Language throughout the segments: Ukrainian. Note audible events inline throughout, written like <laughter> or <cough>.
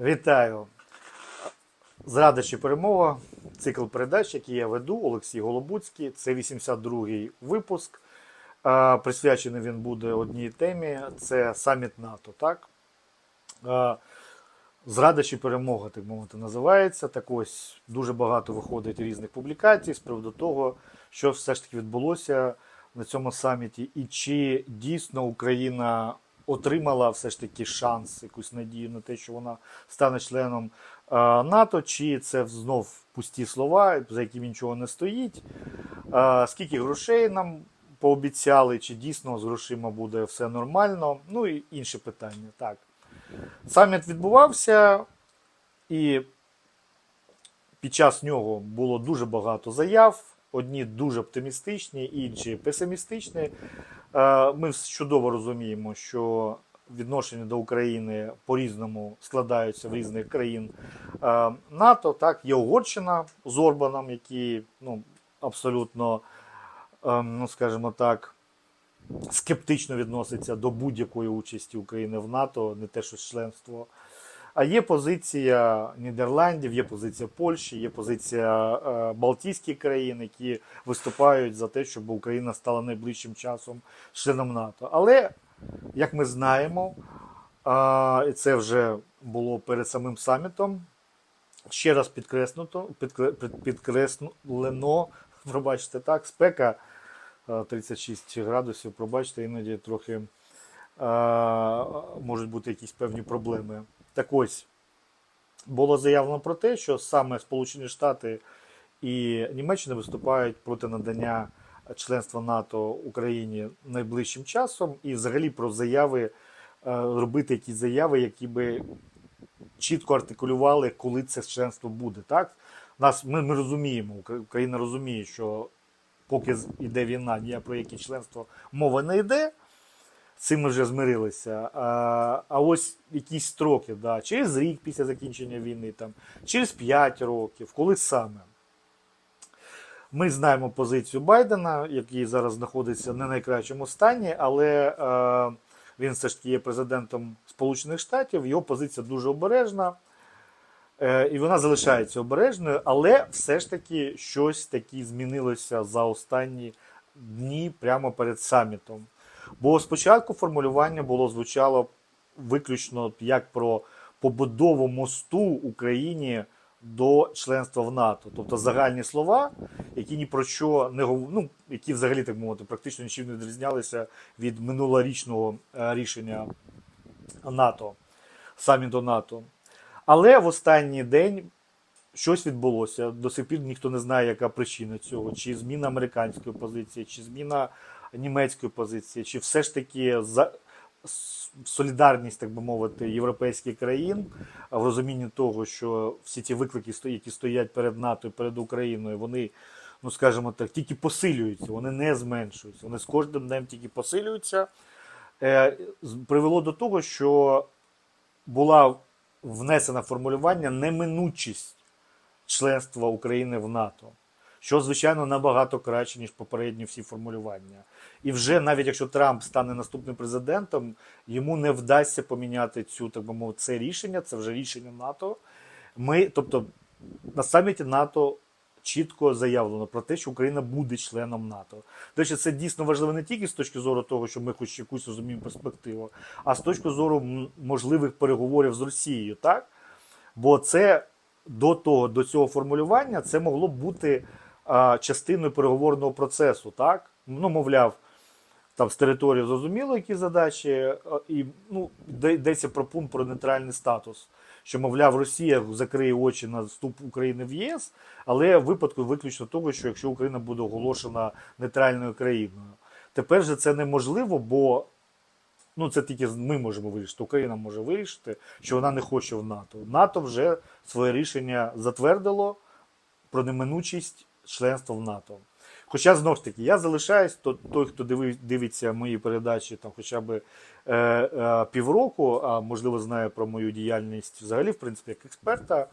Вітаю! Зрада чи перемога. Цикл передач, який я веду, Олексій Голобуцький. Це 82-й випуск. Присвячений він буде одній темі. Це саміт НАТО. Так? Е, Зрада перемога, так мовити, називається. Так ось дуже багато виходить різних публікацій з приводу того, що все ж таки відбулося на цьому саміті, і чи дійсно Україна отримала все ж таки шанс, якусь надію на те, що вона стане членом е, НАТО, чи це знов пусті слова, за якими нічого не стоїть. Е, Скільки грошей нам пообіцяли, чи дійсно з грошима буде все нормально? Ну і інше питання. Так. Саміт відбувався, і під час нього було дуже багато заяв. Одні дуже оптимістичні, інші песимістичні. Е, Ми чудово розуміємо, що відношення до України по-різному складаються в різних країн е, НАТО. Так, є Угорщина з Орбаном, який ну, абсолютно, е, ну скажімо так, скептично відноситься до будь-якої участі України в НАТО, не те, що членство. А є позиція Нідерландів, є позиція Польщі, є позиція е, Балтійських країн, які виступають за те, щоб Україна стала найближчим часом членом НАТО. Але, як ми знаємо, е, і це вже було перед самим самітом, ще раз підкреснуто, підкреслено, <laughs> пробачте так, спека е, 36 градусів, пробачте, іноді трохи е, можуть бути якісь певні проблеми. Так ось було заявлено про те, що саме Сполучені Штати і Німеччина виступають проти надання членства НАТО Україні найближчим часом, і взагалі про заяви е, робити якісь заяви, які би чітко артикулювали, коли це членство буде. Так? Нас, ми, ми розуміємо, Україна розуміє, що поки йде війна, ні про яке членство мова не йде. Цим ми вже змирилися. А, а ось якісь строки, да, через рік після закінчення війни, там, через 5 років, коли саме. Ми знаємо позицію Байдена, який зараз знаходиться не в найкращому стані, але е, він все ж таки є президентом Сполучених Штатів, його позиція дуже обережна. Е, і вона залишається обережною, але все ж таки щось таке змінилося за останні дні прямо перед самітом. Бо спочатку формулювання було звучало виключно як про побудову мосту Україні до членства в НАТО, тобто загальні слова, які ні про що не ну, які взагалі так мовити, практично нічим не відрізнялися від минулорічного е, рішення НАТО, саміту НАТО. Але в останній день щось відбулося. До сих пір ніхто не знає, яка причина цього, чи зміна американської позиції, чи зміна німецької позиції, чи все ж таки за солідарність, так би мовити, європейських країн в розумінні того, що всі ті виклики, які стоять перед НАТО і перед Україною, вони, ну скажімо так, тільки посилюються, вони не зменшуються. Вони з кожним днем тільки посилюються. Е, привело до того, що була внесена формулювання неминучість членства України в НАТО, що, звичайно, набагато краще, ніж попередні всі формулювання. І вже навіть якщо Трамп стане наступним президентом, йому не вдасться поміняти цю, так би мовити, це рішення, це вже рішення НАТО. Ми, тобто, на саміті НАТО чітко заявлено про те, що Україна буде членом НАТО. До речі, це дійсно важливо не тільки з точки зору того, що ми хоч якусь розуміємо перспективу, а з точки зору можливих переговорів з Росією, так? Бо це до того, до цього формулювання, це могло б бути частиною переговорного процесу, так? Ну, мовляв, там з території зрозуміло, які задачі, і ну, йдеться про пункт про нейтральний статус. Що, мовляв, Росія закриє очі на вступ України в ЄС, але в випадку виключно того, що якщо Україна буде оголошена нейтральною країною. Тепер же це неможливо, бо ну, це тільки ми можемо вирішити. Україна може вирішити, що вона не хоче в НАТО. НАТО вже своє рішення затвердило про неминучість членства в НАТО. Хоча знову ж таки, я залишаюсь, то той, хто диви- дивиться мої передачі там хоча б е, е, півроку, а можливо знає про мою діяльність взагалі, в принципі, як експерта.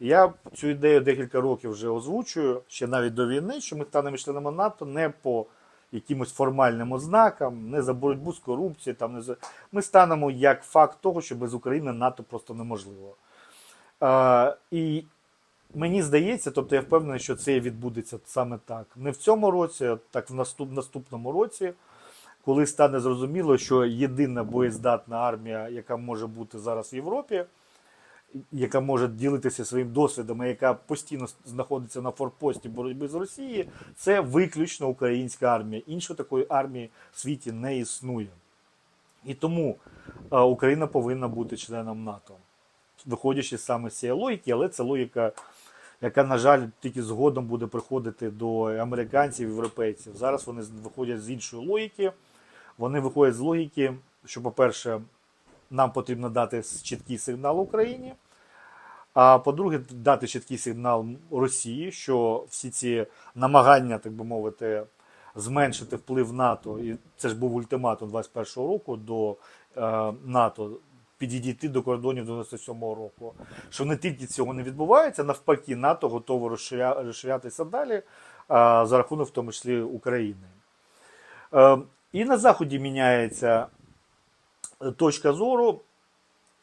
Я цю ідею декілька років вже озвучую, ще навіть до війни, що ми станемо членами НАТО не по якимось формальним ознакам, не за боротьбу з корупцією. Там, не за... Ми станемо як факт того, що без України НАТО просто неможливо. Е, і мені здається, тобто я впевнений, що це відбудеться саме так. Не в цьому році, а так в наступ, наступному році, коли стане зрозуміло, що єдина боєздатна армія, яка може бути зараз в Європі, яка може ділитися своїм досвідом, яка постійно знаходиться на форпості боротьби з Росією, це виключно українська армія. Іншої такої армії в світі не існує. І тому Україна повинна бути членом НАТО, виходячи саме з цієї логіки, але це логіка, яка, на жаль, тільки згодом буде приходити до американців, європейців. Зараз вони виходять з іншої логіки. Вони виходять з логіки, що, по-перше, нам потрібно дати чіткий сигнал Україні. А по-друге, дати чіткий сигнал Росії, що всі ці намагання, так би мовити, зменшити вплив НАТО, і це ж був ультиматум 21-го року до е, НАТО. Підійти до кордонів 97-го року, що не тільки цього не відбувається, навпаки, НАТО готово розширя- розширятися далі за рахунок, в тому числі України. Е, і на Заході міняється е, точка зору.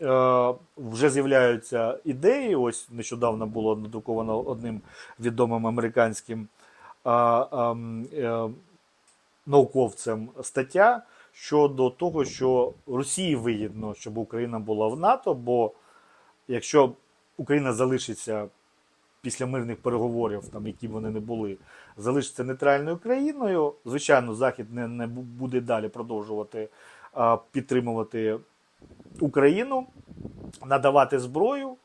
Е, вже з'являються ідеї. Ось нещодавно було надруковано одним відомим американським а, ам, е, науковцем стаття щодо того, що Росії вигідно, щоб Україна була в НАТО, бо якщо Україна залишиться після мирних переговорів, там які б вони не були, залишиться нейтральною країною, звичайно, Захід не, не буде далі продовжувати а, підтримувати Україну, надавати зброю.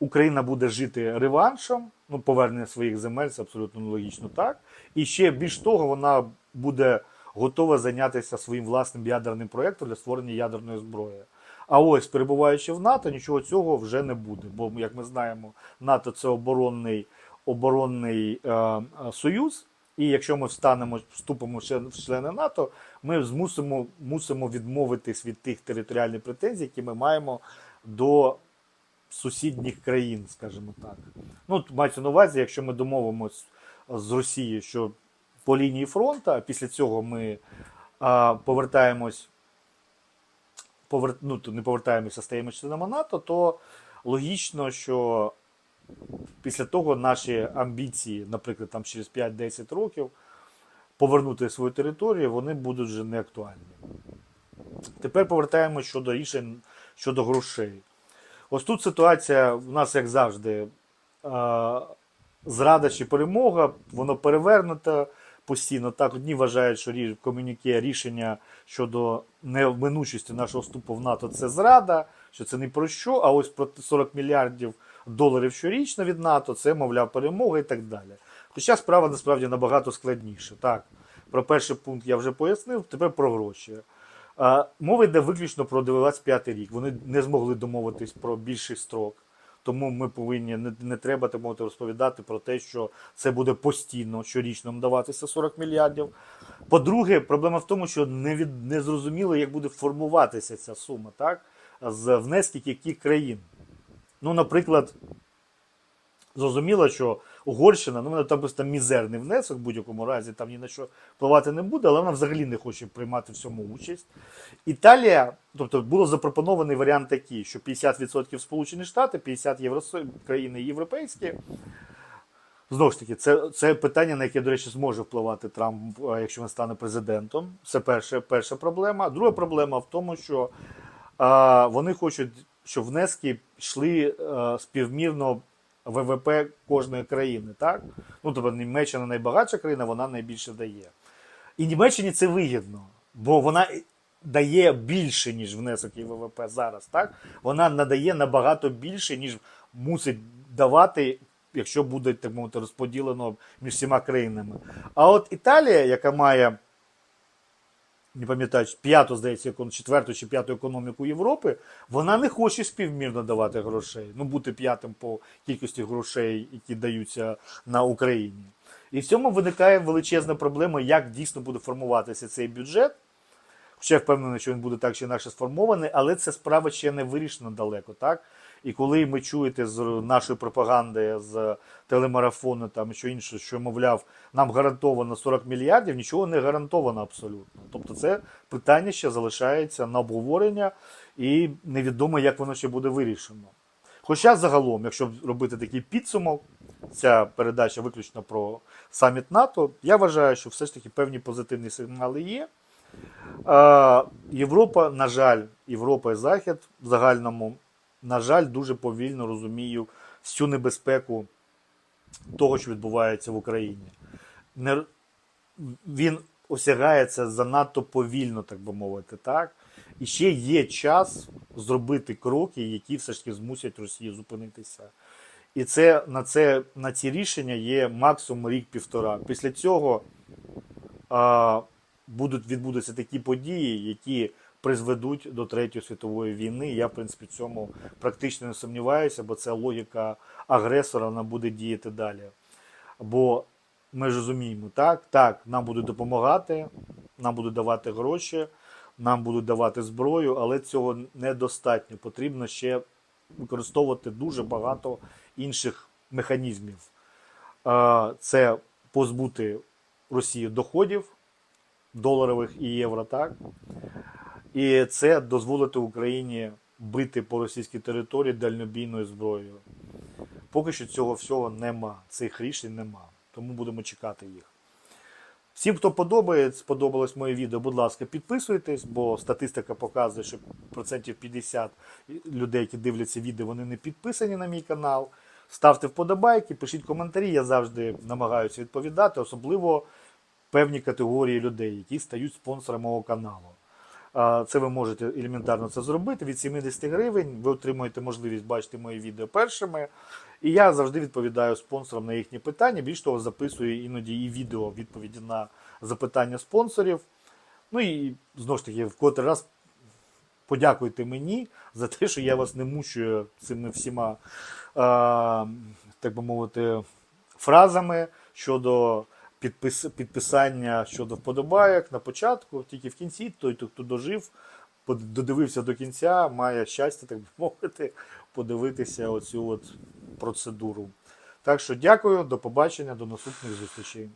Україна буде жити реваншем, ну, повернення своїх земель, це абсолютно логічно так. І ще більш того, вона буде готова зайнятися своїм власним ядерним проєктом для створення ядерної зброї. А ось, перебуваючи в НАТО, нічого цього вже не буде. Бо, як ми знаємо, НАТО це оборонний, оборонний е, е, союз. І якщо ми встанемо, вступимо в члени НАТО, ми змусимо мусимо відмовитись від тих територіальних претензій, які ми маємо до сусідніх країн, скажімо так. Ну, мається на увазі, якщо ми домовимось з Росією, що по лінії фронту, а після цього ми а, повертаємось, повер... ну, не повертаємося, стаємо членами НАТО, то логічно, що після того наші амбіції, наприклад, там через 5-10 років, повернути свою територію, вони будуть вже не актуальні. Тепер повертаємось щодо рішень щодо грошей. Ось тут ситуація в нас, як завжди, зрада чи перемога, воно перевернуто постійно. Так, одні вважають, що комюніке рішення щодо неминучості нашого вступу в НАТО це зрада, що це не про що, а ось про 40 мільярдів доларів щорічно від НАТО, це, мовляв, перемога і так далі. Хоча справа насправді набагато складніша. Так, про перший пункт я вже пояснив, тепер про гроші. Мова йде виключно про 25 рік. Вони не змогли домовитись про більший строк. Тому ми повинні не, не треба мовити розповідати про те, що це буде постійно щорічно даватися 40 мільярдів. По-друге, проблема в тому, що не від не зрозуміло, як буде формуватися ця сума, так? З внесків яких країн. Ну, наприклад, зрозуміло, що Угорщина, ну вона там просто мізерний внесок в будь-якому разі, там ні на що впливати не буде, але вона взагалі не хоче приймати в цьому участь. Італія, тобто було запропонований варіант такий, що 50% Сполучені Штати, 50 Євросо... країни європейські. Знову ж таки, це, це питання, на яке, до речі, зможе впливати Трамп, е, якщо він стане президентом. Це перша, перша проблема. Друга проблема в тому, що а, вони хочуть, щоб внески йшли а, співмірно ВВП кожної країни. Так? Ну, тобто Німеччина найбагатша країна, вона найбільше дає. І Німеччині це вигідно, бо вона дає більше, ніж внесок і ВВП зараз. Так? Вона надає набагато більше, ніж мусить давати, якщо буде так мовити, розподілено між всіма країнами. А от Італія, яка має не пам'ятаю, п'яту, здається, четверту чи п'яту економіку Європи, вона не хоче співмірно давати грошей. Ну, бути п'ятим по кількості грошей, які даються на Україні. І в цьому виникає величезна проблема, як дійсно буде формуватися цей бюджет. Хоча я впевнений, що він буде так чи інакше сформований, але це справа ще не вирішена далеко. так? І коли ми чуєте з нашої пропаганди, з телемарафону там що інше, що мовляв, нам гарантовано 40 мільярдів, нічого не гарантовано абсолютно. Тобто це питання ще залишається на обговорення, і невідомо, як воно ще буде вирішено. Хоча загалом, якщо робити такий підсумок, ця передача виключно про саміт НАТО, я вважаю, що все ж таки певні позитивні сигнали є. Європа, на жаль, Європа і Захід в загальному, на жаль, дуже повільно розуміють всю небезпеку того, що відбувається в Україні. Не, він осягається занадто повільно, так би мовити, так? І ще є час зробити кроки, які все ж таки змусять Росію зупинитися. І це на це на ці рішення є максимум рік-півтора. Після цього а, будуть відбудуться такі події, які призведуть до Третьої світової війни. Я, в принципі, цьому практично не сумніваюся, бо це логіка агресора вона буде діяти далі. Бо ми ж розуміємо, так, так, нам будуть допомагати, нам будуть давати гроші, нам будуть давати зброю, але цього недостатньо. Потрібно ще використовувати дуже багато інших механізмів. Це позбути Росії доходів доларових і євро, так? І це дозволити Україні бити по російській території дальнобійною зброєю. Поки що цього всього нема, цих рішень нема. Тому будемо чекати їх. Всім, хто подобається, сподобалось моє відео, будь ласка, підписуйтесь, бо статистика показує, що процентів 50 людей, які дивляться відео, вони не підписані на мій канал. Ставте вподобайки, пишіть коментарі, я завжди намагаюся відповідати, особливо певні категорії людей, які стають спонсорами мого каналу. Це ви можете елементарно це зробити. Від 70 гривень ви отримуєте можливість бачити мої відео першими. І я завжди відповідаю спонсорам на їхні питання. Більш того, записую іноді і відео відповіді на запитання спонсорів. Ну і знову ж таки, в котрий раз подякуйте мені за те, що я вас не мучую цими всіма, так би мовити, фразами щодо підпис, підписання щодо вподобайок на початку, тільки в кінці той, хто дожив, додивився до кінця, має щастя, так би мовити, подивитися оцю от процедуру. Так що дякую, до побачення, до наступних зустрічей.